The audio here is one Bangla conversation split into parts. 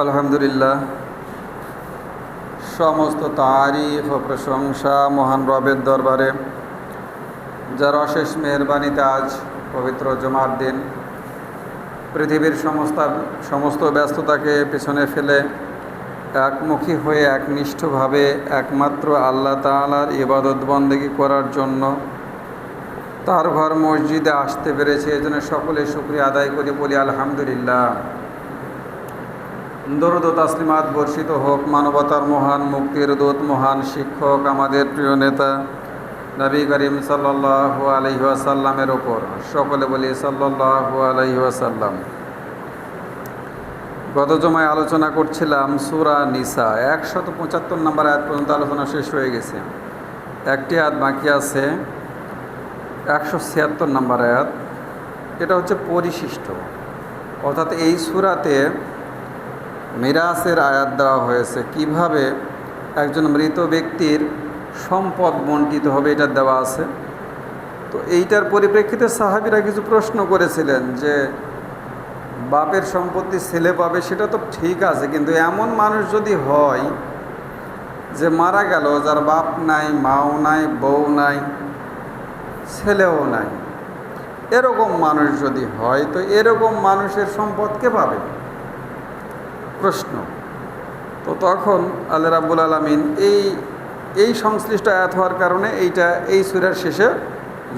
আলহামদুলিল্লাহ। সমস্ত তারিফ ও প্রশংসা মহান রবের দরবারে। যার অশেষ মেহরবানিতে আজ পবিত্র জমার দিন, পৃথিবীর সমস্ত সমস্ত ব্যস্ততাকে পেছনে ফেলে একমুখী হয়ে, একনিষ্ঠভাবে, একমাত্র আল্লাহ তালার ইবাদত বন্দেগী করার জন্য তার ঘর মসজিদে আসতে পেরেছে। এজন্য সকলে শুক্রিয়া আদায় করে বলি আলহামদুলিল্লাহ। দরুদ তাসলিমাত বর্ষিত হোক, মানবতার মহান মুক্তির দূত, মহান শিক্ষক আমাদের প্রিয় নেতা নবী করিম সাল্লাহ আলহিহাসাল্লামের ওপর সকলে বলি সাল্লাহ আলহিহাসাল্লাম গত জমায় আলোচনা করছিলাম সুরা নিসা। একশত পঁচাত্তর নম্বর আয়াত পর্যন্ত আলোচনা শেষ হয়ে গেছে। একটি আয়াত বাকি আছে, একশো ছিয়াত্তর নম্বর আয়াত। এটা হচ্ছে পরিশিষ্ট। অর্থাৎ এই সুরাতে মিরাসের আয়াত দেওয়া হয়েছে, কীভাবে একজন মৃত ব্যক্তির সম্পদ বন্টিত হবে এটা দেওয়া আছে। তো এইটার পরিপ্রেক্ষিতে সাহাবিরা কিছু প্রশ্ন করেছিলেন যে, বাপের সম্পত্তি ছেলে পাবে সেটা তো ঠিক আছে, কিন্তু এমন মানুষ যদি হয় যে মারা গেল, যার বাপ নাই, মাও নাই, বউ নাই, ছেলেও নাই, এরকম মানুষ যদি হয়, তো এরকম মানুষের সম্পদ কে পাবে? প্রশ্ন। তো তখন আল্লাহ রাবুল আলমিন এই এই সংশ্লিষ্ট আয়াত হওয়ার কারণে এইটা, এই সুরের শেষে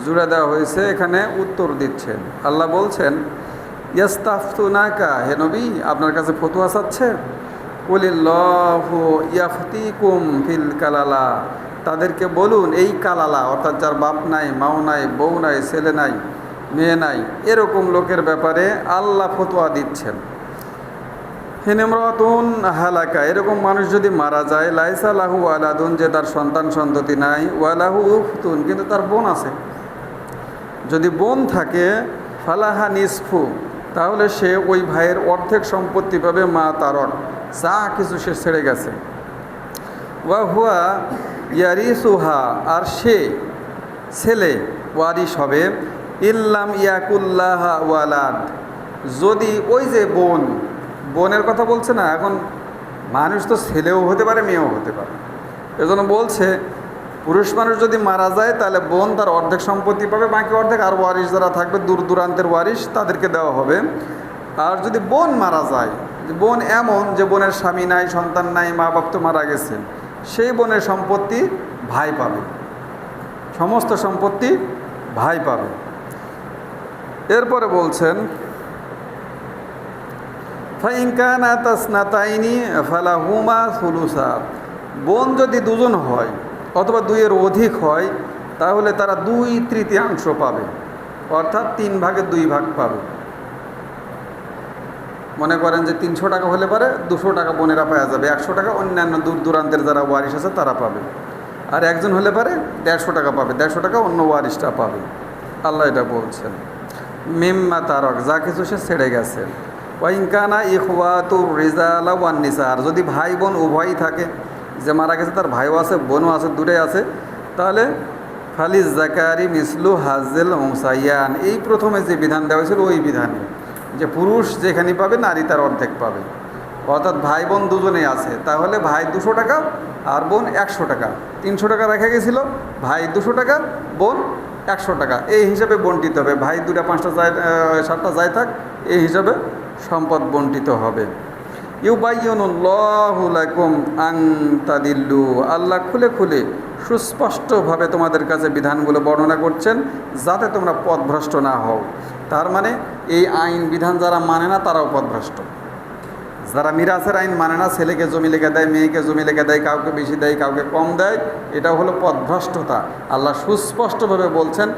জুড়ে দেওয়া হয়েছে, এখানে উত্তর দিচ্ছেন। আল্লাহ বলছেন, ইয়াস্তাফতুনাকা, হে নবী, আপনার কাছে ফতুয়া চাচ্ছে? কলিল্লাহু ইয়াফতিকুম ফিল কালালা। তাদেরকে বলুন, এই কালালা, অর্থাৎ যার বাপ নাই, মাও নাই, বউ নাই, ছেলে নাই, মেয়ে নাই, এরকম লোকের ব্যাপারে আল্লাহ ফতোয়া দিচ্ছেন। হেনেমরতুন হালাকা। এরকম মানুষ যদি মারা যায়, লাইসা লাহু আলাদুন, যে তার সন্তান সন্ততি নাই, ওয়ালাহু উফতুন, কিন্তু তার বোন আছে। যদি বোন থাকে, ফালাহা নিসফু, তাহলে সে ওই ভাইয়ের অর্ধেক সম্পত্তি পাবে মা তারক যা কিছু সে ছেড়ে গেছে। ওয়া হুয়া ইয়ারিসুহা, আর সে ছেলে ওয়ারিস হবে। ইল্লাম ইয়াকুল্লাহা ওয়ালাদ, যদি ওই যে বোন বোনের কথা বলছে না, এখন মানুষ তো ছেলেও হতে পারে, মেয়েও হতে পারে। এজন্য বলছে, পুরুষ মানুষ যদি মারা যায়, তাহলে বোন তার অর্ধেক সম্পত্তি পাবে, বাকি অর্ধেক আর ওয়ারিশ যারা থাকবে, দূর দূরান্তের ওয়ারিশ তাদেরকে দেওয়া হবে। আর যদি বোন মারা যায় বোন এমন যে বোনের স্বামী নাই, সন্তান নাই মা বাপ তো মারা গেছেন, সেই বোনের সম্পত্তি ভাই পাবে। সমস্ত সম্পত্তি ভাই পাবে। এরপরে বলছেন ফাইনকানা তাসনাতাইনি ফালাহুমা সুলুসা। বোন যদি দুজন হয় অথবা দুইয়ের অধিক হয়, তাহলে তারা দুই তৃতীয়াংশ পাবে। অর্থাৎ তিন ভাগের দুই ভাগ পাবে। মনে করেন যে তিনশো টাকা হলে পারে, দুশো টাকা বোনেরা পাওয়া যাবে। একশো টাকা অন্যান্য দূর দূরান্তের যারা ওয়ারিশ আছে, তারা পাবে। আর একজন হলে পারে, দেড়শো টাকা পাবে। দেড়শো টাকা অন্য ওয়ারিশটা পাবে। আল্লাহ এটা বলছেন। মিম্মা তারক, যা কিছু সে ছেড়ে গেছে। ওয়াইনকানা ইহওয়াতুর রিজালা ওয়ান নিসার। যদি ভাই বোন উভয়ই থাকে, যে মারা গেছে তার ভাইও আছে, বোনও আছে দূরে আছে, তাহলে খালিজ জাকারি মিসলু হাজেল ওসাইয়ান এই প্রথমে যে বিধান দেওয়া হয়েছিল, ওই বিধানে। যে পুরুষ যেখানে পাবে, নারী তার অর্ধেক পাবে। অর্থাৎ ভাই বোন দুজনেই আছে, তাহলে ভাই দুশো টাকা আর বোন একশো টাকা। তিনশো টাকা রেখে গেছিল, ভাই দুশো টাকা, বোন একশো টাকা। এই হিসাবে বন্টিত হবে। ভাই দুটা পাঁচটা যায় সাতটা যায় থাক, এই হিসাবে সম্পদ বন্টিত হবে। তাদিল্লু। আল্লাহ খুলে খুলে সুস্পষ্টভাবে তোমাদের কাছে বিধানগুলো বর্ণনা করছেন, যাতে তোমরা পথভ্রষ্ট না হও। তার মানে এই আইন বিধান যারা মানে না, তারাও পথভ্রষ্ট। যারা মিরাসের আইন মানে না, ছেলেকে জমি লেগে দেয়, মেয়েকে জমি লেগে দেয়, কাউকে বেশি দেয়, কাউকে কম দেয়, এটা হলো পথভ্রষ্টতা। আল্লাহ সুস্পষ্টভাবে বলছেন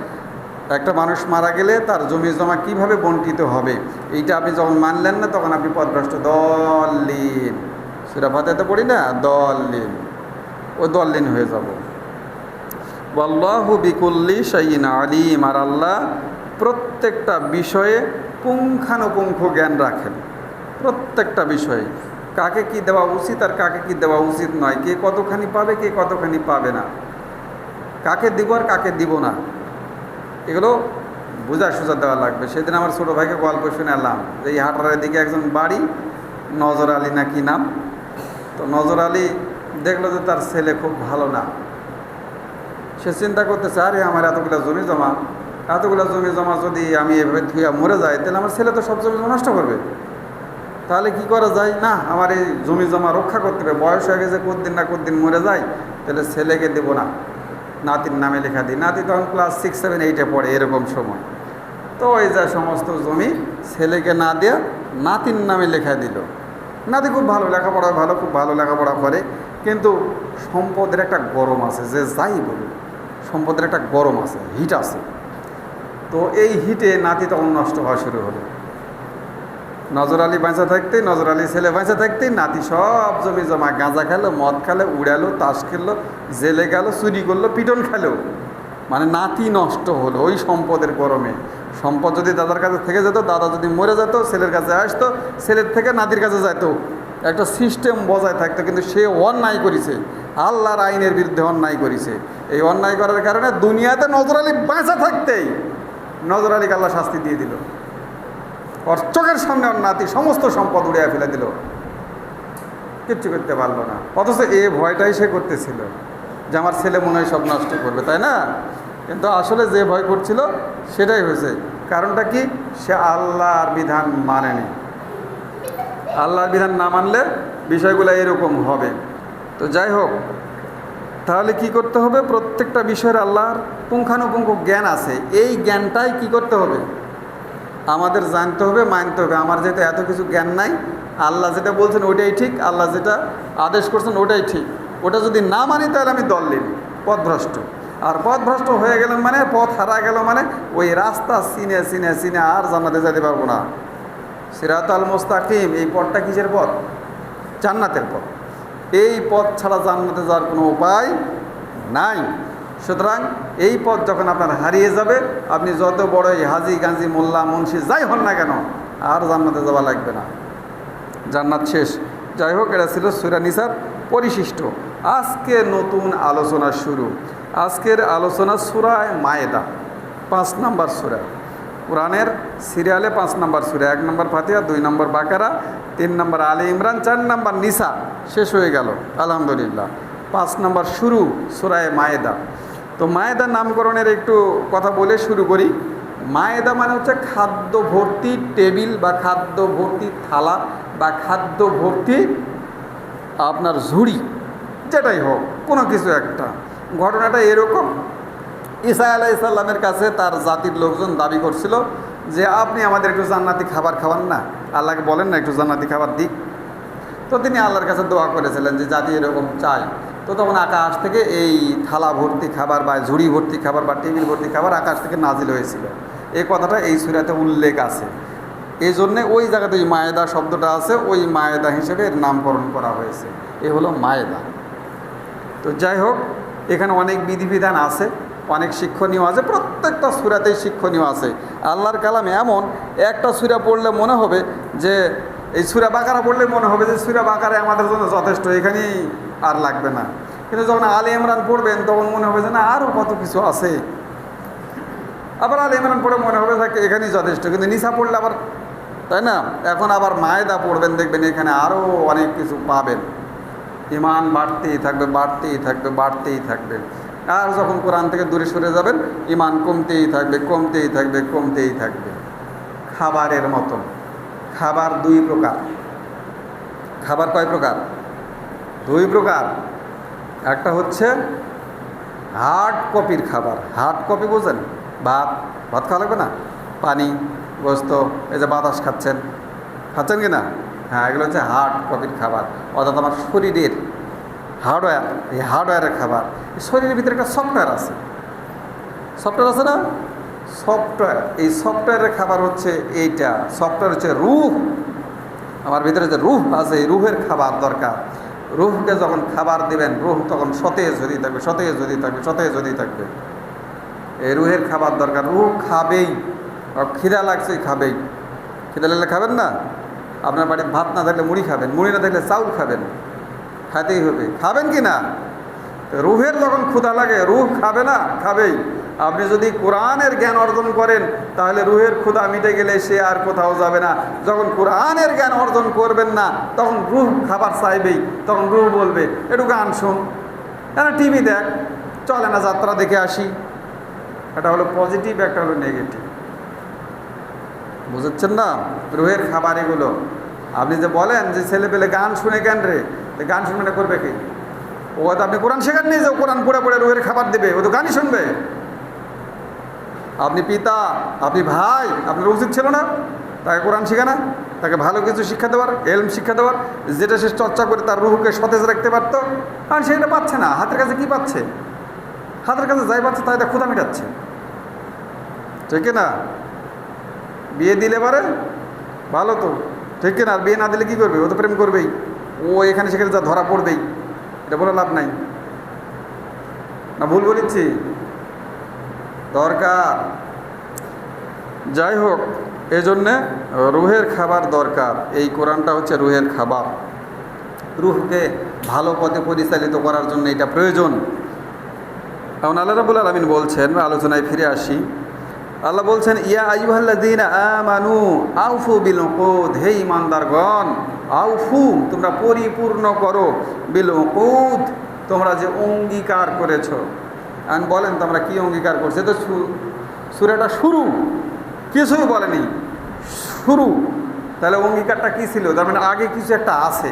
একটা মানুষ মারা গেলে তার জমি জমা কীভাবে বন্টিত হবে? এইটা আপনি যখন মানলেন না, তখন আপনি পথভ্রষ্ট দলিন সেটা ভাতাতে পড়ি না? দলিন ও দলিন হয়ে যাব। আল্লাহু বিকুল্লি সাইন আলিম। আর আল্লাহ প্রত্যেকটা বিষয়ে পুঙ্খানুপুঙ্খ জ্ঞান রাখেন। প্রত্যেকটা বিষয়ে। কাকে কি দেওয়া উচিত আর কাকে কি দেওয়া উচিত নয়। কে কতখানি পাবে, কে কতখানি পাবে না। কাকে দিব আর কাকে দিব না। এগুলো বোঝা সোজা দেওয়া লাগবে। সেদিন আমার ছোটো ভাইকে গল্প শুনে এলাম যে, এই হাটারের দিকে একজন বাড়ি, নজর আলী না কি নাম? তো নজর আলী দেখল যে তার ছেলে খুব ভালো না। সে চিন্তা করতেছে, আরে, আমার এতগুলো জমি জমা, এতগুলো জমি জমা যদি আমি এভাবে থুয়া মরে যাই, তাহলে আমার ছেলে তো সব জমি নষ্ট করবে। তাহলে কি করা যায়? না, আমার এই জমি জমা রক্ষা করতে হবে। বয়স হয়ে গেছে কতদিন না কতদিন মরে যায়, তাহলে ছেলেকে দেবো না। নাতির নামে লেখা দিই। নাতি তখন ক্লাস সিক্স সেভেন এইটে পড়ে এরকম সময়। তো ওই যা সমস্ত জমি ছেলেকে না দিয়ে নাতির নামে লেখা দিল। নাতি খুব ভালো লেখাপড়া, ভালো, খুব ভালো লেখাপড়া করে। কিন্তু সম্পদের একটা গরম আছে, যে যাই বলুন সম্পদের একটা গরম আছে, হিট আছে। তো এই হিটে নাতি তখন নষ্ট হওয়া শুরু হলো। নজর আলী বাঁচা থাকতেই, নজর আলী ছেলে বাঁচা থাকতেই, নাতি সব জমি জমা, গাঁজা খেলো, মদ খেলো, উড়ালো, তাস খেললো জেলে গেল, চুরি করল, পিটন খেলো। মানে নাতি নষ্ট হলো ওই সম্পদের গরমে। সম্পদ যদি দাদার কাছে থেকে যেত, দাদা যদি মরে যেত, ছেলের কাছে আসতো, ছেলের থেকে নাতির কাছে যেত। একটা সিস্টেম বজায় থাকতো, কিন্তু সে অন্যায় করেছে। আল্লাহর আইনের বিরুদ্ধে অন্যায় করেছে। এই অন্যায় করার কারণে দুনিয়াতে নজর আলী বাঁচা থাকতেই, নজর আলীকে আল্লাহ শাস্তি দিয়ে দিল। ওর চোখের সামনে ওর নাতি সমস্ত সম্পদ উড়িয়ে ফেলে দিল। কিচ্ছু করতে পারল না। অথচ এ ভয়টাই সে করতেছিল যে আমার ছেলে মনে হয় সব নষ্ট করবে, তাই না? কিন্তু আসলে যে ভয় করছিল, সেটাই হয়েছে। কারণটা কি? সে আল্লাহর বিধান মানেনি। আল্লাহর বিধান না মানলে বিষয়গুলো এরকম হবে। তো যাই হোক, তাহলে কি করতে হবে? প্রত্যেকটা বিষয়ের আল্লাহর পুঙ্খানুপুঙ্খ জ্ঞান আছে। এই জ্ঞানটাই কি করতে হবে? আমাদের জানতে হবে, মানতে হবে। আমার যেহেতু এত কিছু জ্ঞান নাই, আল্লাহ যেটা বলছেন ওটাই ঠিক, আল্লাহ যেটা আদেশ করছেন ওটাই ঠিক। ওটা যদি না মানি, তাহলে আমি দললিন পথভ্রষ্ট। আর পথভ্রষ্ট হয়ে গেলেন মানে পথ হারা গেল মানে ওই রাস্তা চিনে চিনে চিনে আর জান্নাতে যেতে পারব না। সিরাত আল মোস্তাকিম, এই পথটা কিসের পথ? জান্নাতের পথ। এই পথ ছাড়া জান্নাতে যাওয়ার কোনো উপায় নাই। সুতরাং এই পথ যখন আপনার হারিয়ে যাবে, আপনি যত বড়ই হাজি গাঞ্জি মোল্লা, মুন্সি যাই হন না কেন, আর জান্নাতে যাওয়া লাগবে না। জান্নাত শেষ। যাই হোক, এটা ছিল সুরানিসার পরিশিষ্ট। আজকে নতুন আলোচনা শুরু। আজকের আলোচনা সুরায় মায়েদা, পাঁচ নাম্বার সুরা। কোরআনের সিরিয়ালে পাঁচ নাম্বার সুরা, এক নম্বর ফাতিহা, দুই নম্বর বাকারা, তিন নম্বর আলী ইমরান, চার নম্বর নিসা। শেষ হয়ে গেল, আলহামদুলিল্লাহ। পাঁচ নম্বর শুরু সুরায় মায়েদা। তো মায়েদা নামকরণের একটু কথা বলে শুরু করি। মায়েদা মানে হচ্ছে খাদ্য ভর্তি টেবিল বা খাদ্য ভর্তি থালা বা খাদ্য ভর্তি আপনার ঝুড়ি, যেটাই হোক, কোনো কিছু একটা। ঘটনাটা এরকম। ঈসা আলাইসাল্লামের কাছে তার জাতির লোকজন দাবি করছিল যে, আপনি আমাদের একটু জান্নাতি খাবার খাওয়ান না। আল্লাহকে বলেন না একটু জান্নাতি খাবার দিক তো তিনি আল্লাহর কাছে দোয়া করেছিলেন যে, জাতি এরকম চায়। তো তখন আকাশ থেকে এই থালা ভর্তি খাবার বা ঝুড়ি ভর্তি খাবার বা টেবিল ভর্তি খাবার আকাশ থেকে নাজিল হয়েছিল। এই কথাটা এই সুরাতে উল্লেখ আছে। এই জন্যে ওই জায়গাতে ওই মায়েদা শব্দটা আছে, ওই মায়েদা হিসেবে এর নামকরণ করা হয়েছে। এ হলো মায়েদা। তো যাই হোক, এখানে অনেক বিধিবিধান আছে, অনেক শিক্ষণীয় আছে, প্রত্যেকটা সুরাতেই শিক্ষণীয় আছে। আল্লাহর কালাম এমন, একটা সুরা পড়লে মনে হবে যে এই সুরা বাকারা পড়লে মনে হবে যে সুরা বাকারে আমাদের জন্য যথেষ্ট, এখানেই আর লাগবে না। কিন্তু যখন আলী ইমরান পড়বেন, তখন মনে হবে যে না আরও কত কিছু আছে। আবার আলী ইমরান পড়ে মনে হবে থাকে এখানেই যথেষ্ট, কিন্তু নিশা পড়লে আবার, তাই না? এখন আবার মায়েদা পড়বেন, দেখবেন এখানে আরও অনেক কিছু পাবেন। ইমান বাড়তেই থাকবে বাড়তেই থাকবে বাড়তেই থাকবে। আর যখন কোরআন থেকে দূরে সরে যাবেন ইমান কমতেই থাকবে কমতেই থাকবে কমতেই থাকবে। খাবারের মতন। খাবার দুই প্রকার। খাবার কয় প্রকার? দুই প্রকার। একটা হচ্ছে হার্ড কপির খাবার। হার্ড কপি বোঝেন ভাত। ভাত খাওয়া লাগবে না? পানি, গোস্ত, এই যে বাতাস খাচ্ছেন। খাচ্ছেন কি না? হ্যাঁ এগুলো হচ্ছে হার্ড কপির খাবার। অর্থাৎ আমার শরীরের হার্ডওয়্যার এই হার্ডওয়্যারের খাবার। শরীরের ভিতরে একটা সফটওয়্যার আছে। সফটওয়্যার আছে না? সফটওয়্যার এই সফটওয়্যারের খাবার হচ্ছে এইটা। সফটওয়্যার হচ্ছে রুহ। আমার ভিতরে যে রুহ আছে, এই রুহের খাবার দরকার। রুহকে যখন খাবার দিবেন, রুহ তখন সতেজ হতেই থাকবে, সতেজ হতেই থাকবে, সতেজ হতেই থাকবে। এই রুহের খাবার দরকার। রুহ খাবেই। খিদা লাগছে, খাবেই। খিদা লাগলে খাবেন না? আপনার বাড়ির ভাত না থাকলে মুড়ি খাবেন, মুড়ি না থাকলে চাউল খাবেন। খাতেই হবে। খাবেন কি না? রুহের যখন ক্ষুধা লাগে, রুহ খাবে না? খাবেই। আপনি যদি কোরআনের জ্ঞান অর্জন করেন, তাহলে রুহের ক্ষুধা মিটে গেলে সে আর কোথাও যাবে না। যখন কোরআনের জ্ঞান অর্জন করবেন না, তখন রুহ খাবার চাইবেই, তখন রুহ বলবে, একটু গান শুন। হ্যাঁ টিভি দেখ, চলে না, যাত্রা দেখে আসি। এটা হলো পজিটিভ একটা হলো নেগেটিভ বুঝাচ্ছেন না? রুহের খাবার এগুলো। আপনি যে বলেন যে ছেলে পেলে গান শুনে কেন রে? গান শুনবে না করবে কি? ও তো আপনি কোরআন শেখান নিয়ে যাও কোরআন পড়ে পড়ে রুহের খাবার দেবে, ও তো গানই শুনবে। আপনি পিতা, আপনি ভাই আপনার উচিত ছিল না? তাকে কোরআন শেখা না তাকে ভালো কিছু শিক্ষা দেওয়ার, এলম শিক্ষা দেওয়ার, যেটা সে চর্চা করে তার রুহুকে সতেজ রাখতে পারতো। আর সেটা পাচ্ছে না, হাতের কাছে কি পাচ্ছে? হাতের কাছে যাই পাচ্ছে, তাই তা ক্ষুদা মেটাচ্ছে। ঠিক না বিয়ে দিলে পারে, ভালো তো। ঠিক না আর বিয়ে না দিলে কী করবে? ও তো প্রেম করবেই। ও এখানে সেখানে যা ধরা পড়বেই। এটা বলে লাভ নাই। না, ভুল বলেছি। দরকার। যাই হোক এই জন্যে রুহের খাবার দরকার। এই কোরআনটা হচ্ছে রুহের খাবার। রুহকে ভালো পথে পরিচালিত করার জন্য এটা প্রয়োজন। এখন আল্লাহ রাবুল আলমিন বলছেন, আলোচনায় ফিরে আসি। আল্লাহ বলছেন, ইয়া আইহাল্লাদিন আমানু আউফু বিল উকুদ হে ইমানদারগণ আউফু, তোমরা পরিপূর্ণ করো। বিল উকুদ তোমরা যে অঙ্গীকার করেছ। এখন বলেন তোমরা কি অঙ্গীকার করছে? তো সুরাটা শুরু। কিছুই বলেনি। শুরু। তাহলে অঙ্গীকারটা কি ছিল? তার মানে আগে কিছু একটা আছে।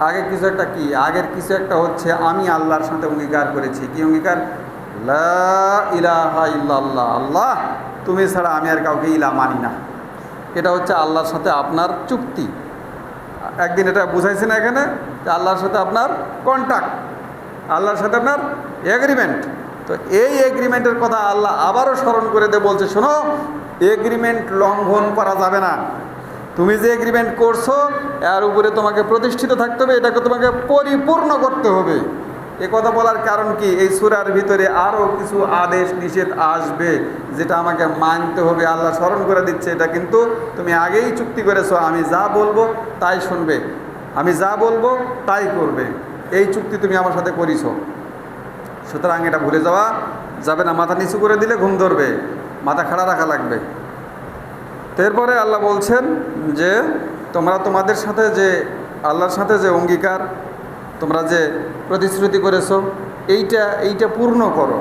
আগে কিছু একটা কি? আগের কিছু একটা হচ্ছে, আমি আল্লাহর সাথে অঙ্গীকার করেছি। কি অঙ্গীকার? ইলাহা আল্লাহ, তুমি ছাড়া আমি আর কাউকে ইলা মানি না। এটা হচ্ছে আল্লাহর সাথে আপনার চুক্তি। একদিন এটা বুঝাইছে না এখানে আল্লাহর সাথে আপনার কন্ট্যাক্ট আল্লাহর সাথে আপনার এগ্রিমেন্ট তো এই এগ্রিমেন্টের কথা আল্লাহ আবারও স্মরণ করে দিয়ে বলছে, শোনো এগ্রিমেন্ট লঙ্ঘন করা যাবে না। তুমি যে এগ্রিমেন্ট করছ, এর উপরে তোমাকে প্রতিষ্ঠিত থাকতে হবে, এটাকে তোমাকে পরিপূর্ণ করতে হবে। এ কথা বলার কারণ কি? এই সুরার ভিতরে আরও কিছু আদেশ, নিষেধ আসবে, যেটা আমাকে মানতে হবে। আল্লাহ স্মরণ করে দিচ্ছে, এটা কিন্তু তুমি আগেই চুক্তি করেছ, আমি যা বলব তাই শুনবে। আমি যা বলব তাই করবে। এই চুক্তি তুমি আমার সাথে করিস সুতরাং এটা ভুলে যাওয়া যাবে না। মাথা নিচু করে দিলে ঘুম ধরবে, মাথা খাড়া রাখা লাগবে। এরপরে আল্লাহ বলছেন যে, তোমরা তোমাদের সাথে যে, আল্লাহর সাথে যে অঙ্গীকার, তোমরা যে প্রতিশ্রুতি করেছ, এইটা এইটা পূর্ণ করো।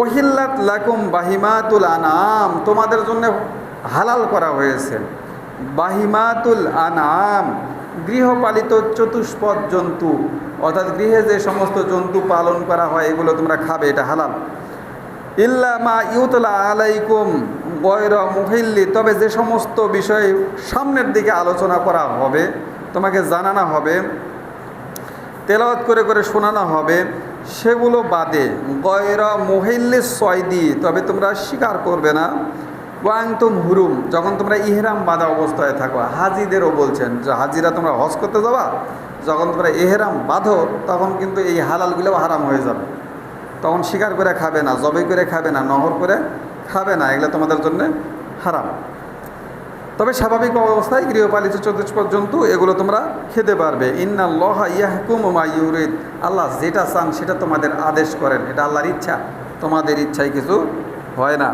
ওহিল্লাত লাকুম বাহিমাতুল আনাম, তোমাদের জন্য হালাল করা হয়েছে। বাহিমাতুল আনাম গৃহপালিত চতুষ্পদ জন্তু, অর্থাৎ গৃহে যে সমস্ত জন্তু পালন করা হয়, এগুলো তোমরা খাবে, এটা হালাল। ইল্লা মা ইউতলা আলাইকুম গয়র মুহিল্লি, তবে যে সমস্ত বিষয় সামনের দিকে আলোচনা করা হবে, তোমাকে জানানো হবে, তেলাওয়াত করে করে শোনানো হবে, সেগুলো বাদে। গয়রা মহিল্লি সয়দি, তবে তোমরা স্বীকার করবে না। ওয়াংতুম হুরুম, যখন তোমরা ইহরাম বাঁধা অবস্থায় থাকো, হাজিদেরও বলছেন যে, হাজিরা তোমরা হজ করতে যাবা, যখন তোমরা এহেরাম বাঁধো, তখন কিন্তু এই হালালগুলোও হারাম হয়ে যাবে। তখন শিকার করে খাবে না জবে করে খাবে না, নহর করে খাবে না, এগুলো তোমাদের জন্য হারাম। তবে স্বাভাবিক অবস্থায় গৃহপালিত চতুষ্পদ জন্তু এগুলো তোমরা খেতে পারবে। ইন্না লহা ইয়াহকুম ইউরিদ, আল্লাহ যেটা চান সেটা তোমাদের আদেশ করেন, এটা আল্লাহর ইচ্ছা, তোমাদের ইচ্ছায় কিছু হয় না।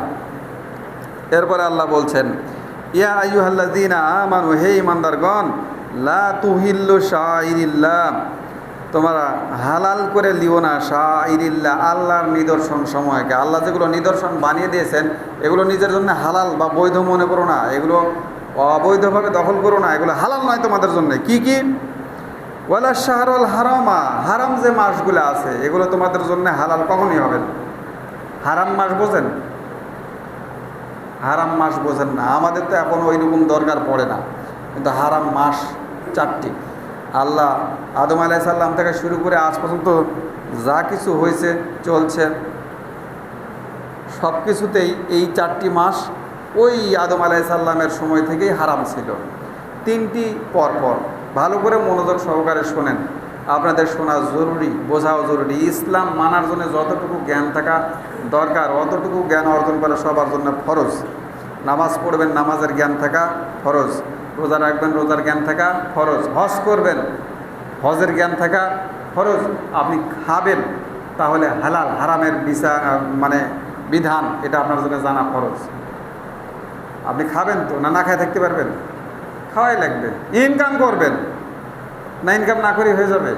এরপরে আল্লাহ বলছেন, ইয়া আইয়ুহাল্লাযীনা আমানু, হে ইমানদারগণ লা তুহিল্লু শাইরিল্লাহ তোমরা হালাল করে লিও না শাইরিল্লাহ আল্লাহর নিদর্শন সময়কে। আল্লাহ যেগুলো নিদর্শন বানিয়ে দিয়েছেন, এগুলো নিজের জন্য হালাল বা বৈধ মনে করো না, এগুলো অবৈধভাবে দখল করো না, এগুলো হালাল নয় তোমাদের জন্য। কি কি? ওয়ালা শাহরুল হারামা, হারাম যে মাসগুলো আছে, এগুলো তোমাদের জন্য হালাল কখনই হবে হারাম মাস বোঝেন? হারাম মাস বোঝেন না। আমাদের তো এখন ওই রকম দরকার পড়ে না। কিন্তু হারাম মাস চারটি। আল্লাহ আদম আলাইসাল্লাম থেকে শুরু করে আজ পর্যন্ত যা কিছু হয়েছে, চলছে সব কিছুতেই এই চারটি মাস ওই আদম আলাইসাল্লামের সময় থেকেই হারাম ছিল। তিনটি পরপর। ভালো করে মনোযোগ সহকারে শোনেন। আপনাদের শোনা জরুরি, বোঝাও জরুরি। ইসলাম মানার জন্য যতটুকু জ্ঞান থাকা দরকার, অতটুকু জ্ঞান অর্জন করা সবার জন্য ফরজ। নামাজ পড়বেন, নামাজের জ্ঞান থাকা ফরজ। রোজা রাখবেন, রোজার জ্ঞান থাকা ফরজ। হজ করবেন, হজের জ্ঞান থাকা ফরজ। আপনি খাবেন, তাহলে হালাল, হারামের বিচার মানে বিধান, এটা আপনার জন্য জানা খরচ আপনি খাবেন তো, না না খায় থাকতে পারবেন? খাওয়াই লাগবে। ইনকাম করবেন। না ইনকাম না করে হয়ে যাবে।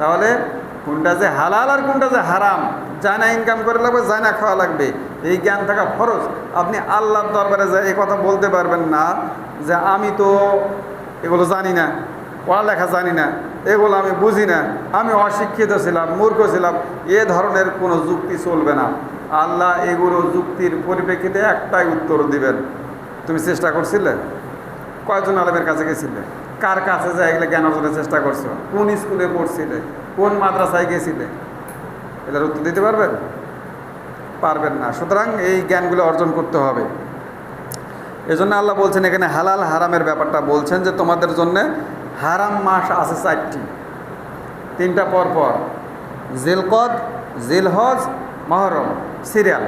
তাহলে কোনটা যে হালাল আর কোনটা যে হারাম যায় না ইনকাম করে লাগবে যায় না খাওয়া লাগবে, এই জ্ঞান থাকা ফরজ। আপনি আল্লাহর দরবারে যায় এই কথা বলতে পারবেন না, যে আমি তো এগুলো জানি না, পড়ালেখা জানি না, এগুলো আমি বুঝি না, আমি অশিক্ষিত ছিলাম, মূর্খ ছিলাম, এ ধরনের কোনো যুক্তি চলবে না। আল্লাহ এগুলো যুক্তির পরিপ্রেক্ষিতে একটাই উত্তর দিবেন। তুমি চেষ্টা করছিলে? কয়জন আলেমের কাছে গেছিলে? কার কাছে যায় এগুলো জ্ঞান অর্জনের চেষ্টা করছ? কোন স্কুলে পড়ছিলে? কোন মাদ্রাসায় গেছিলে? এটার উত্তর দিতে পারবেন? পারবেন না। সুতরাং এই জ্ঞানগুলো অর্জন করতে হবে। এজন্য আল্লাহ বলছেন, এখানে হালাল হারামের ব্যাপারটা বলছেন যে তোমাদের জন্য হারাম মাস আছে চারটি। তিনটা পর জিলকদ, জিলহজ, মহরম, সিরিয়াল।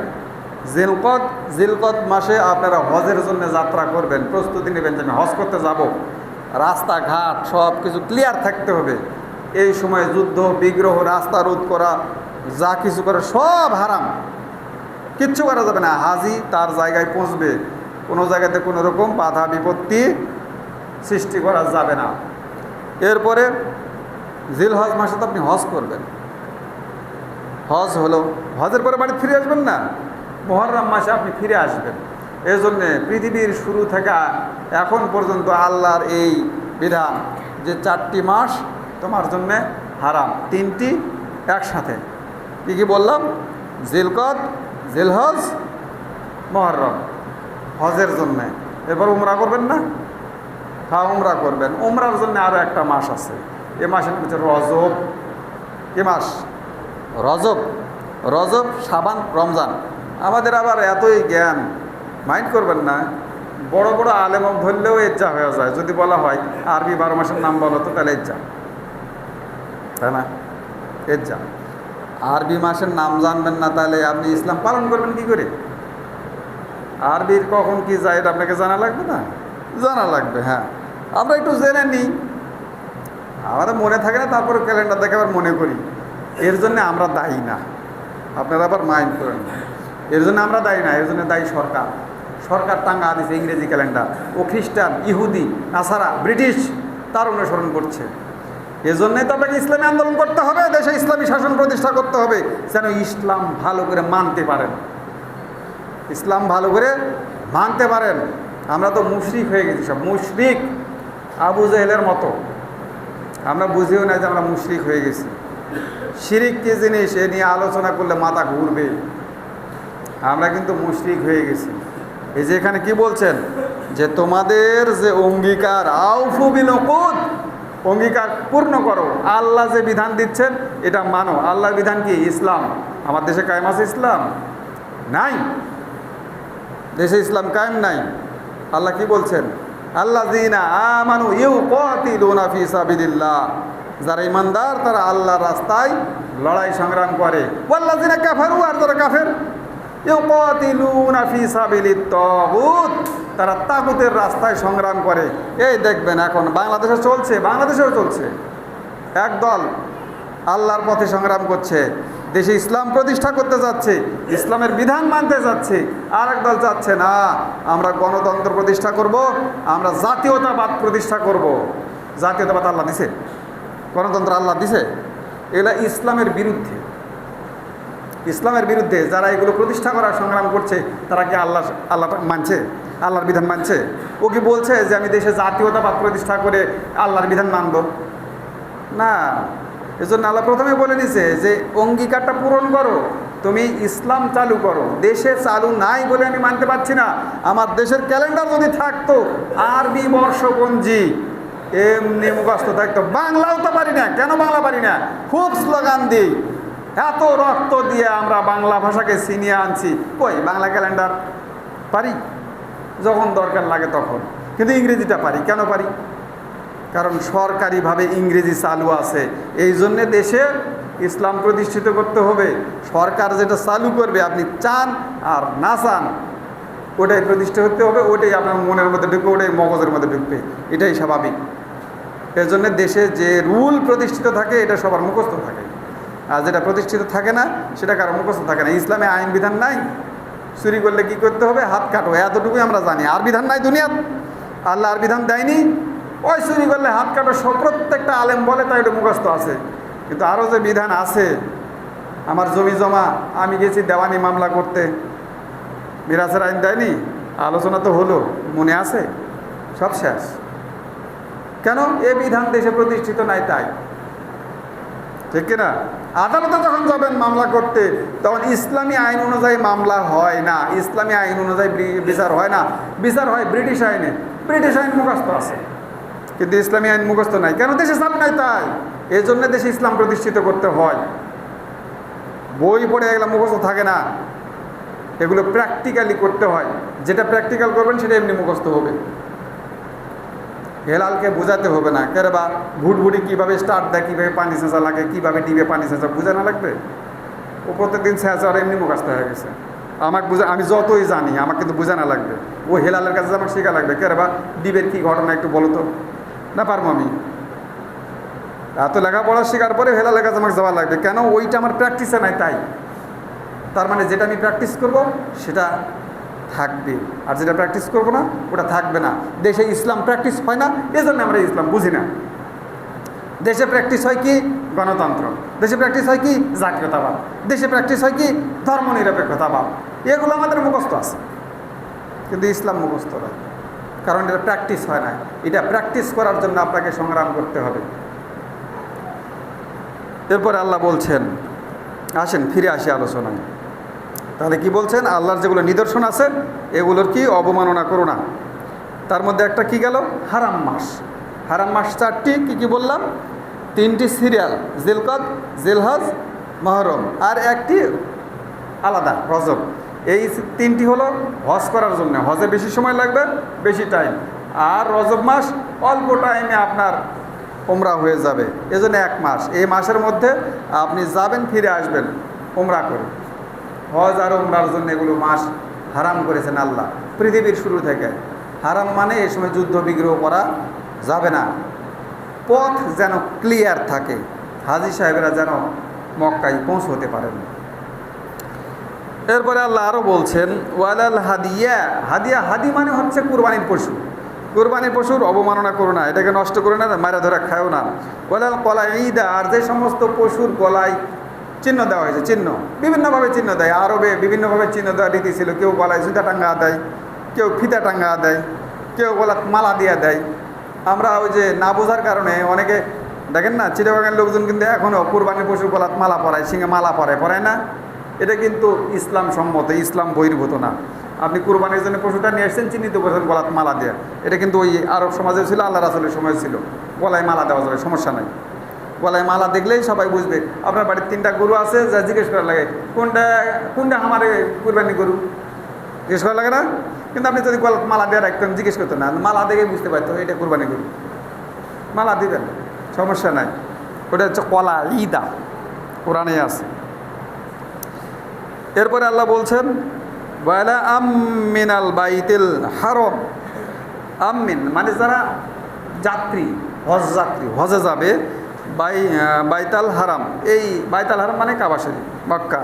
জিলকদ জিলকদ মাসে আপনারা হজের জন্য যাত্রা করবেন। প্রস্তুতি নেবেন যে আমি হজ করতে যাব। রাস্তাঘাট, সব কিছু ক্লিয়ার থাকতে হবে। এই সময় যুদ্ধ, বিগ্রহ, রাস্তা রোধ করা, যা কিছু করে সব হারাম। কিচ্ছু করা যাবে না। হাজি তার জায়গায় পৌঁছবে। কোনো জায়গাতে কোনো রকম বাধা, বিপত্তি সৃষ্টি করা যাবে না। এরপরে জিল হজ মাসে তো আপনি হজ করবেন। হজ হলো, হজের পরে বাড়ি ফিরে আসবেন না? মহরম মাসে আপনি ফিরে আসবেন। এই জন্যে পৃথিবীর শুরু থেকে এখন পর্যন্ত আল্লাহর এই বিধান যে চারটি মাস তোমার জন্যে হারাম, তিনটি একসাথে। কী কী বললাম? জিলকদ, জিলহজ, মহরম। হজের জন্যে। এরপর উমরা করবেন না? হ্যাঁ উমরা করবেন। উমরার জন্য আরও একটা মাস আছে। এ মাসের হচ্ছে রজব। এ মাস? রজব। রজব, সাবান, রমজান। আমাদের আবার এতই জ্ঞান। মাইন্ড করবেন না। বড় বড় আলেমক ধরলেও এজ্জা হয়ে যায়। যদি বলা হয়, আরবি বারো মাসের নাম বলো তো, তাহলে এজ্জা তাই না? এজ্জা আরবি মাসের নাম জানবেন না, তাহলে আপনি ইসলাম পালন করবেন কি করে? আরবির কখন কি যায়, এটা আপনাকে জানা লাগবে না? জানা লাগবে হ্যাঁ। আমরা একটু জেনে নিই। আমাদের মনে থাকে না, তারপরে ক্যালেন্ডার দেখে আবার মনে করি। এর জন্য আমরা দায়ী না। আপনারা আবার মাইন্ড করেন। এর জন্য আমরা দায়ী না, এর জন্য দায়ী সরকার। সরকার টাঙ্গা দিছে ইংরেজি ক্যালেন্ডার ও খ্রিস্টান, ইহুদি, নাসারা, ব্রিটিশ, তার অনুসরণ করছে। এজন্যই তো আপনাকে ইসলামী আন্দোলন করতে হবে, দেশে ইসলামী শাসন প্রতিষ্ঠা করতে হবে, যেন ইসলাম ভালো করে মানতে পারেন। ইসলাম ভালো করে মানতে পারেন। আমরা তো মুশরিক হয়ে গেছি সব, মুশরিক আবু জাহেলের মতো। আমরা বুঝিও না যে আমরা মুশরিক হয়ে গেছি। শিরিক কি জিনিস? এ নিয়ে আলোচনা করলে মাথা ঘুরবে। আমরা কিন্তু মুশরিক হয়ে গেছি। এই যে এখানে কি বলছেন? যে তোমাদের যে অঙ্গীকার অঙ্গীকার পূর্ণ করো। আল্লাহ যে বিধান দিচ্ছেন, এটা মানো। আল্লাহর বিধান কি? ইসলাম। আমার দেশে কায়েম আছে ইসলাম? নাই। দেশে ইসলাম কায়েম নাই। আল্লাহ কি বলছেন? আল্লাহ জিনা ইউ সাবিলিল্লাহ। যারা ইমানদার, তারা আল্লাহর রাস্তায় লড়াই সংগ্রাম করে। ওয়াল্লাহ জিনা কাফারু, আর যারা কাফের তারা তাগুতের রাস্তায় সংগ্রাম করে। এই দেখবেন এখন বাংলাদেশে চলছে, বাংলাদেশেও চলছে। একদল আল্লাহর পথে সংগ্রাম করছে। দেশে ইসলাম প্রতিষ্ঠা করতে যাচ্ছে, ইসলামের বিধান মানতে যাচ্ছে। আর দল চাচ্ছে, না, আমরা গণতন্ত্র প্রতিষ্ঠা করব, আমরা জাতীয়তাবাদ প্রতিষ্ঠা করব। জাতীয়তাবাদ আল্লাহ দিছে, গণতন্ত্র আল্লাহ দিছে। এগুলো ইসলামের বিরুদ্ধে। ইসলামের বিরুদ্ধে যারা এগুলো প্রতিষ্ঠা করার সংগ্রাম করছে, তারা কি আল্লাহ আল্লাহ মানছে? আল্লাহর বিধান মানছে? ও কি বলছে যে আমি দেশে জাতীয়তাবাদ প্রতিষ্ঠা করে আল্লাহর বিধান মানব? না। এজন্য আল্লাহ প্রথমে বলে দিছে যে, অঙ্গীকারটা পূরণ করো, তুমি ইসলাম চালু করো। দেশে চালু নাই বলে আমি মানতে পারছি না। আমার দেশের ক্যালেন্ডার যদি থাকতো, আরবি বর্ষপঞ্জি, এমনি মুখস্থ থাকতো। বাংলাও তো পারি না। কেন বাংলা পারি না? খুব স্লোগান দিই। এত রক্ত দিয়ে আমরা বাংলা ভাষাকে ছিনিয়ে আনছি। কই, বাংলা ক্যালেন্ডার? পারি? যখন দরকার লাগে তখন। কিন্তু ইংরেজিটা পারি। কেন পারি? কারণ সরকারিভাবে ইংরেজি চালু আছে। এই জন্যে দেশে ইসলাম প্রতিষ্ঠিত করতে হবে। সরকার যেটা চালু করবে, আপনি চান আর না চান, ওটাই প্রতিষ্ঠা হতে হবে, ওটাই আপনার মনের মধ্যে ঢুকবে, ওটাই মগজের মধ্যে ঢুকবে। এটাই স্বাভাবিক। এর জন্য দেশে যে রুল প্রতিষ্ঠিত থাকে, এটা সবার মুখস্থ থাকে। আর যেটা প্রতিষ্ঠিত থাকে না, সেটা কারও মুখস্থ থাকে না। ইসলামে আইন বিধান নাই, চুরি করলে কি করতে হবে? হাত কাটো। এতটুকুই আমরা জানি। আর বিধান নাই দুনিয়াত আল্লাহ আর বিধান দেয়নি। ওই চুরি করলে হাত কাটো সব প্রত্যেকটা আলেম বলে, তাই ওটা মুখস্থ আছে। কিন্তু আরও যে বিধান আছে, আমার জমি জমা, আমি গেছি দেওয়ানি মামলা করতে। মিরাজের আইন দেয়নি? আলোচনা তো হলো, মনে আছে? সব শেষ। কেন? এ বিধান দেশে প্রতিষ্ঠিত নাই তাই। ঠিক কিনা? আদালতে যখন যাবেন মামলা করতে, তখন ইসলামী আইন অনুযায়ী মামলা হয় না। ইসলামী আইন অনুযায়ী বিচার হয় না। বিচার হয় ব্রিটিশ আইনে। ব্রিটিশ আইন মুখস্থ আছে। কিন্তু ইসলামী আইন মুখস্থ নাই। কেন দেশে চালু নাই তাই? এই জন্য দেশে ইসলাম প্রতিষ্ঠিত করতে হয়। বই পড়ে এগুলো মুখস্থ থাকে না। এগুলো প্র্যাকটিক্যালি করতে হয়। যেটা প্র্যাকটিক্যাল করবেন, সেটা এমনি মুখস্থ হবে। হেলালকে বোঝাতে হবে না। কেন বা ভুটভুটি কীভাবে স্টার্ট দেয়, কীভাবে পানি সেঁচা লাগে, কীভাবে ডিবে পানি ছেঁচা বোঝানো লাগবে? ও প্রত্যেকদিন ছেঁচা আর এমনি মুখস্থ হয়ে গেছে। আমাকে বুঝা, আমি যতই জানি, আমাকে কিন্তু বোঝানো লাগবে। ও হেলালের কাছে আমাকে শেখা লাগবে, কেরে বা ডিবের কী ঘটনা একটু বলো তো। না পারব আমি। এত লেখাপড়া শেখার পরে হেলালের কাছে আমাকে যাওয়া লাগবে। কেন? ওইটা আমার প্র্যাকটিসে নাই তাই। তার মানে যেটা আমি প্র্যাকটিস করব, সেটা থাকবে। আর যেটা প্র্যাকটিস করব না, ওটা থাকবে না। দেশে ইসলাম প্র্যাকটিস হয় না, এজন্য আমরা ইসলাম বুঝি না। দেশে প্র্যাকটিস হয় কি? গণতন্ত্র। দেশে প্র্যাকটিস হয় কি? জাতীয়তাবাদ। দেশে প্র্যাকটিস হয় কি? ধর্মনিরপেক্ষতাবাদ। এগুলো আমাদের মুখস্থ আছে। কিন্তু ইসলাম মুখস্থ নয়। কারণ এটা প্র্যাকটিস হয় না। এটা প্র্যাকটিস করার জন্য আপনাকে সংগ্রাম করতে হবে। এরপরে আল্লাহ বলছেন, আসেন, ফিরে আসি আলোচনায়। তাহলে কি বলছেন? আল্লাহর যেগুলো নিদর্শন আছে, এগুলোর কি অবমাননা করো না। তার মধ্যে একটা কি গেল? হারাম মাস। হারাম মাস চারটি, কি কি বললাম? তিনটি সিরিয়াল, জেলকদ, জেলহজ, মহরম, আর একটি আলাদা, রজব। এই তিনটি হলো হজ করার জন্য। হজে বেশি সময় লাগবে, বেশি টাইম। আর রজব মাস অল্প টাইমে আপনার ওমরা হয়ে যাবে। এজন্য এক মাস। এই মাসের মধ্যে আপনি যাবেন, ফিরে আসবেন ওমরা করে। হজ আর ওমরার জন্য এগুলো মাস হারাম করেছেন আল্লাহ। পৃথিবীর শুরু থেকে। হারাম মানে এই সময় যুদ্ধ বিগ্রহ করা যাবে না। পথ যেন ক্লিয়ার থাকে। হাজি সাহেবরা যেন মক্কায় পৌঁছতে পারেন। এরপরে আল্লাহ আরও বলছেন, ওয়ালাল হাদিয়া। হাদিয়া, হাদি মানে হচ্ছে কুরবানির পশু। কুরবানির পশুর অবমাননা করো না, এটাকে নষ্ট করে না মারা ধরা খায়ও না। ওয়ালাল কলাই ঈদা আর যে সমস্ত পশুর গলায় চিহ্ন দেওয়া হয়েছে, চিহ্ন। বিভিন্নভাবে চিহ্ন দেয়। আরবে বিভিন্নভাবে চিহ্ন দেওয়া রীতি ছিল। কেউ গলায় সুতা টাঙ্গা দেয়, কেউ ফিতা টাঙ্গা দেয়, কেউ গলা মালা দিয়া দেয়। আমরা ওই যে না বোঝার কারণে অনেকে, দেখেন না চিটাবাগানের লোকজন কিন্তু এখনও কুরবানির পশুর গলাত মালা পরায়, সিংহে মালা পরায় পরায় না? এটা কিন্তু ইসলাম সম্মত, ইসলাম বহির্ভূত না। আপনি কুরবানির জন্য পশুটা নিয়ে এসেছেন চিহ্নিত করেছেন গলাত মালা দেওয়া এটা কিন্তু ওই আরব সমাজে ছিল, আল্লাহ রাসুলের সময় ছিল। গলায় মালা দেওয়া যাবে, সমস্যা নাই। গলায় মালা দেখলেই সবাই বুঝবে। আপনার বাড়ির তিনটা গরু আছে, যা জিজ্ঞেস করা লাগে, কোনটা কোনটা আমার কুরবানি গরু? জিজ্ঞেস করা লাগে না? কিন্তু আপনি যদি গলাত মালা দিয়ে রাখতেন, জিজ্ঞেস করতেন না। মালা দেখে বুঝতে পারতো, এটা কুরবানি গরু। মালা দিবেন, সমস্যা নাই। ওটা হচ্ছে কলা, ইদা। কোরআনে আছে। এরপরে আল্লাহ বলছেন, ওয়ালা আমিনাল বাইতিল হারম। আমিন মানে যারা যাত্রী, হজ যাত্রী, হজে যাবে বাই বাইতাল হারাম। এই বাইতাল হারাম মানে কাবা শরীফ, মক্কা।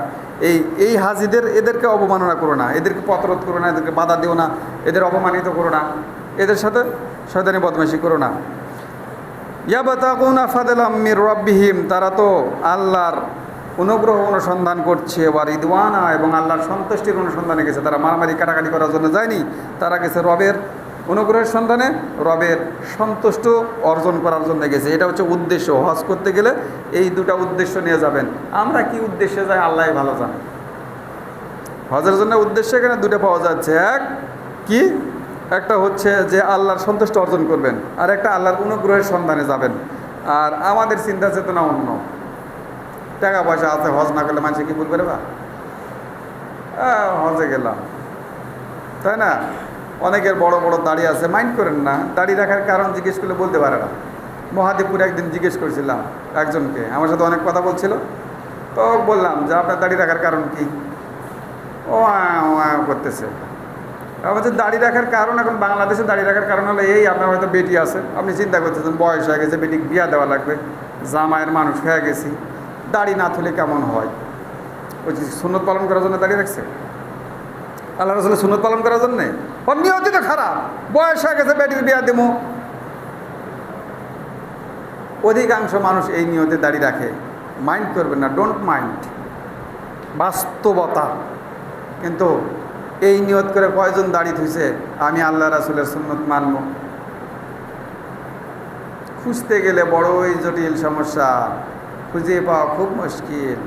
এই এই হাজিদের এদেরকে অবমাননা করো না, এদেরকে পথরোধ করো না, এদেরকে বাধা দিও না, এদের অপমানিত করো না, এদের সাথে শয়তানি বদমাশি করো না। ইয়াবাতাকুনা ফাদলাম মির রব্বিহিম, তারা তো আল্লাহর অনুগ্রহ অনুসন্ধান করছে বা রিদওয়ানা এবং আল্লাহর সন্তুষ্টির অনুসন্ধানে গেছে। তারা মারামারি, কাটাকাটি করার জন্য যায়নি, তারা গেছে রবের অনুগ্রহের সন্ধানে রবের সন্তুষ্ট অর্জন করার জন্য গেছে। এটা হচ্ছে উদ্দেশ্য। হজ করতে গেলে এই দুটা উদ্দেশ্য নিয়ে যাবেন। আমরা কি উদ্দেশ্যে যাই, আল্লাহ ভালো জানে। হজের জন্য উদ্দেশ্য এখানে দুটো পাওয়া যাচ্ছে। এক, কি? একটা হচ্ছে যে আল্লাহর সন্তুষ্ট অর্জন করবেন, আর একটা আল্লাহর অনুগ্রহের সন্ধানে যাবেন। আর আমাদের চিন্তা চেতনা অন্য। টাকা পয়সা আছে, হজ না করলে মানুষে কি বলবে বা? হজে গেলাম। তাই না? অনেকের বড় বড় দাড়ি আছে মাইন্ড করেন না। দাড়ি রাখার কারণ জিজ্ঞেস করলে বলতে পারে না। মহাদেবপুরে একদিন জিজ্ঞেস করেছিলাম একজনকে, আমার সাথে অনেক কথা বলছিল। তো বললাম যে, আপনার দাড়ি রাখার কারণ কি? ও করতেছে। আমাদের দাড়ি রাখার কারণ, এখন বাংলাদেশে দাড়ি রাখার কারণ হলো এই, আপনার হয়তো বেটি আছে। আপনি চিন্তা করতেছেন, বয়স হয়ে গেছে বেটি বিয়া দেওয়া লাগবে। জামাইয়ের মানুষ হয়ে গেছি। দাড়ি না তুলে কেমন হয়? ওই সুন্নত পালন করার জন্য দাঁড়িয়ে রাখছে আল্লাহ রসুলের সুন্নত পালন করার জন্যে। ওর নিয়তি তো খারাপ। বয়স হয়ে গেছে, বেটির বিয়া দেবো অধিকাংশ মানুষ এই নিয়তে দাঁড়িয়ে রাখে। মাইন্ড করবেন না ডোন্ট মাইন্ড বাস্তবতা। কিন্তু এই নিয়ত করে কয়জন দাঁড়িয়ে থুইছে, আমি আল্লাহ রাসুলের সুন্নত মানব। খুঁজতে গেলে বড়ই জটিল সমস্যা। খুঁজে পাওয়া খুব মুশকিল।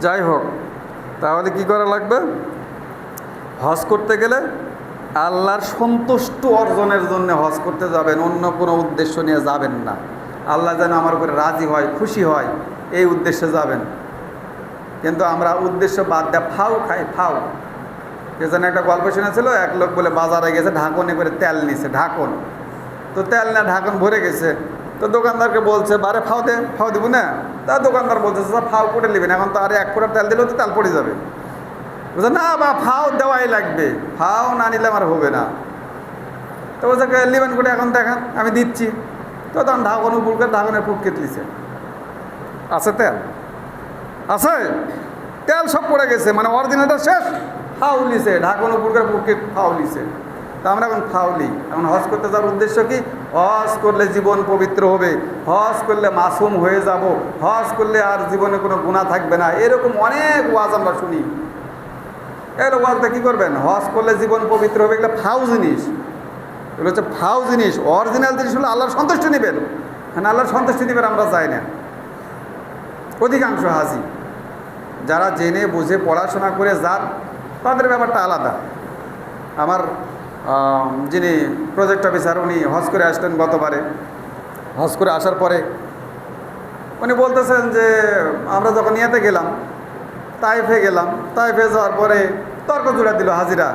যাই হোক, তাহলে কি করা লাগবে? হজ করতে গেলে আল্লাহর সন্তুষ্ট অর্জনের জন্য হজ করতে যাবেন, অন্য কোনো উদ্দেশ্য নিয়ে যাবেন না। আল্লাহ যেন আমার উপরে রাজি হয়, খুশি হয়, এই উদ্দেশ্যে যাবেন। কিন্তু আমরা উদ্দেশ্য বাদ দেওয়া ফাউ খাই কে যেন একটা গল্প শুনেছিল, এক লোক বলে বাজারে গেছে, ঢাকনে করে তেল নিছে, ঢাকন। তো তেল না, ঢাকন ভরে গেছে। তো দোকানদারকে বলছে, বারে ফাও দে ফাও দিব না? তা দোকানদার বলছে ফাও করে নেবেন এখন তো আরে এক ফোঁটা তেল দিলেও তো তেল পড়ে যাবে। বলছে, না বা ফাও দেওয়াই লাগবে। ফাও না নিলে আমার হবে না। তো বলছে নেবেন করে এখন দেখান আমি দিচ্ছি। তো তখন ঢাকন উপর করে ঢাকনের পুক কেটলিছে আছে তেল? আছে? তেল সব পড়ে গেছে মানে অরিজিনালটা শেষ। ফাউলিছে ঢাকন উপর করে পুক ফাউলিছে তা আমরা এখন ফাউলি এখন হজ করতে যাওয়ার উদ্দেশ্য কি? হজ করলে জীবন পবিত্র হবে, হজ করলে মাসুম হয়ে যাব, হজ করলে আর জীবনে কোনো গুণা থাকবে না। এরকম অনেক ওয়াজ আমরা শুনি। এর ওয়াজটা কী করবেন? হজ করলে জীবন পবিত্র হবে, এগুলো ফাউ জিনিস। এগুলো হচ্ছে ফাউ জিনিস। অরিজিনাল জিনিস হলো আল্লাহর সন্তুষ্টি নেবেন। হ্যাঁ আল্লাহর সন্তুষ্টি নেবেন, আমরা চাই না। অধিকাংশ হাজি, যারা জেনে, বুঝে, পড়াশোনা করে যান, তাদের ব্যাপারটা আলাদা। আমার যিনি প্রজেক্ট অফিসার উনি হজ করে আসলেন গতবারে। হজ করে আসার পরে উনি বলতেছেন যে, আমরা যখন ইয়েতে গেলাম, তাইফে গেলাম, তাইফে যাওয়ার পরে তর্ক জোড়া দিল হাজিরা।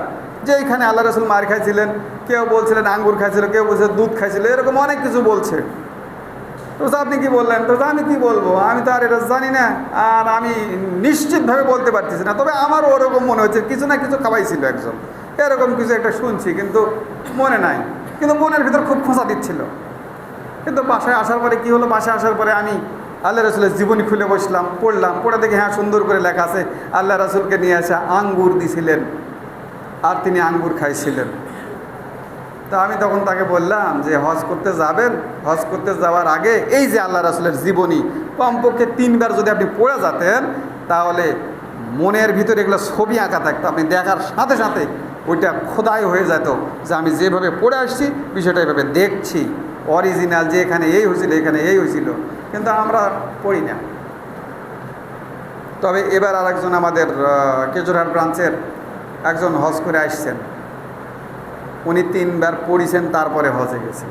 যে এইখানে আল্লাহ রসুল মার খাইছিলেন, কেউ বলছিলেন আঙ্গুর খাইছিল, কেউ বলছে দুধ খাইছিল, এরকম অনেক কিছু বলছে। তো আপনি কি বললেন? তো আমি কি বলব? আমি তো আর এটা জানি না, আর আমি নিশ্চিতভাবে বলতে পারতেছি না। তবে আমার ওরকম মনে হচ্ছে, কিছু না কিছু খাওয়াইছিল একজন। এরকম কিছু একটা শুনছি, কিন্তু মনে নাই। কিন্তু মনের ভিতর খুব খোঁচা দিচ্ছিল। কিন্তু বাসায় আসার পরে কি হলো? বাসায় আসার পরে আমি আল্লাহ রসুলের জীবনী খুলে বসলাম, পড়লাম, পড়ে দেখি হ্যাঁ সুন্দর করে লেখা আছে, আল্লাহ রসুলকে নিয়ে এসে আঙ্গুর দিছিলেন আর তিনি আঙ্গুর খাইছিলেন। তা আমি তখন তাকে বললাম যে, হজ করতে যাবেন? হজ করতে যাওয়ার আগে এই যে আল্লাহ রাসুলের জীবনী, কমপক্ষে তিনবার যদি আপনি পড়ে যেতেন, তাহলে মনের ভিতরে এগুলো ছবি আঁকা থাকতো, আপনি দেখার সাথে সাথে ওইটা খোদাই হয়ে যেত যে আমি যেভাবে পড়ে আসছি, বিষয়টা এভাবে দেখছি। অরিজিনাল যে এখানে এই হয়েছিল, এখানে এই হয়েছিল। কিন্তু আমরা পড়ি না। তবে এবার আরেকজন আমাদের আহ, কেজোরহাট ব্রাঞ্চের একজন হজ করে আসছেন। উনি তিনবার পড়িছেন তারপরে হজে গেছেন।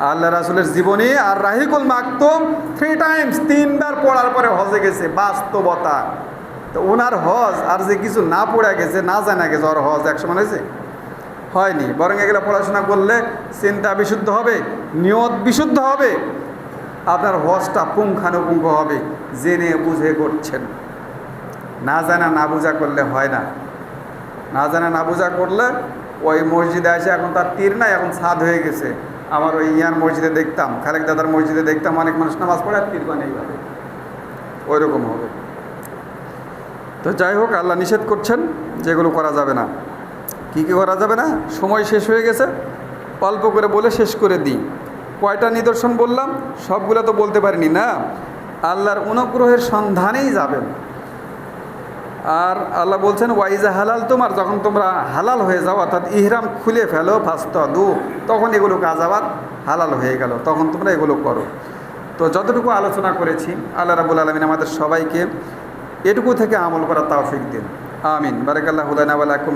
আল্লাহ রাসুলের জীবনী আর রাহিকুল মাকতুম থ্রি টাইমস তিনবার পড়ার পরে হজে গেছে বাস্তবতা। তো ওনার হজ আর যে কিছু না পড়ে গেছে না জানা গেছে ওর হজ এক সময় হয়েছে? হয়নি। বরং এগুলো পড়াশোনা করলে চিন্তা বিশুদ্ধ হবে নিয়ত বিশুদ্ধ হবে। আপনার হজটা পুঙ্খানুপুঙ্খ হবে, জেনে বুঝে করছেন। না জানা, না বুঝা করলে হয় না। না জানা, না বোঝা করলে ওই মসজিদে আসে এখন তার তীর নাই, এখন ছাদ হয়ে গেছে। আমার ওই ইয়ার মসজিদে দেখতাম, খালেক দাদার মসজিদে দেখতাম, অনেক মানুষ নামাজ পড়ে আর তীর বানে এইভাবে। ওই রকম হবে। তো যাই হোক, আল্লাহ নিষেধ করছেন, যেগুলো করা যাবে না। কী কী করা যাবে না? সময় শেষ হয়ে গেছে। অল্প করে বলে শেষ করে দিই। কয়টা নিদর্শন বললাম? সবগুলো তো বলতে পারিনি, না? আল্লাহর অনুগ্রহের সন্ধানেই যাবেন। আর আল্লাহ বলছেন ওয়াইজা হালাল তোমার, যখন তোমরা হালাল হয়ে যাও, অর্থাৎ ইহরাম খুলে ফেলো ফাস্ত দু তখন এগুলো কাজ আবার হালাল হয়ে গেল, তখন তোমরা এগুলো করো। তো যতটুকু আলোচনা করেছি, আল্লাহ রাবুল আলমিন আমাদের সবাইকে এটুকু থেকে আমল করার তাওফিক দিন। আমিন। বারাকাল্লাহ হুদাইনা ওয়ালাকুম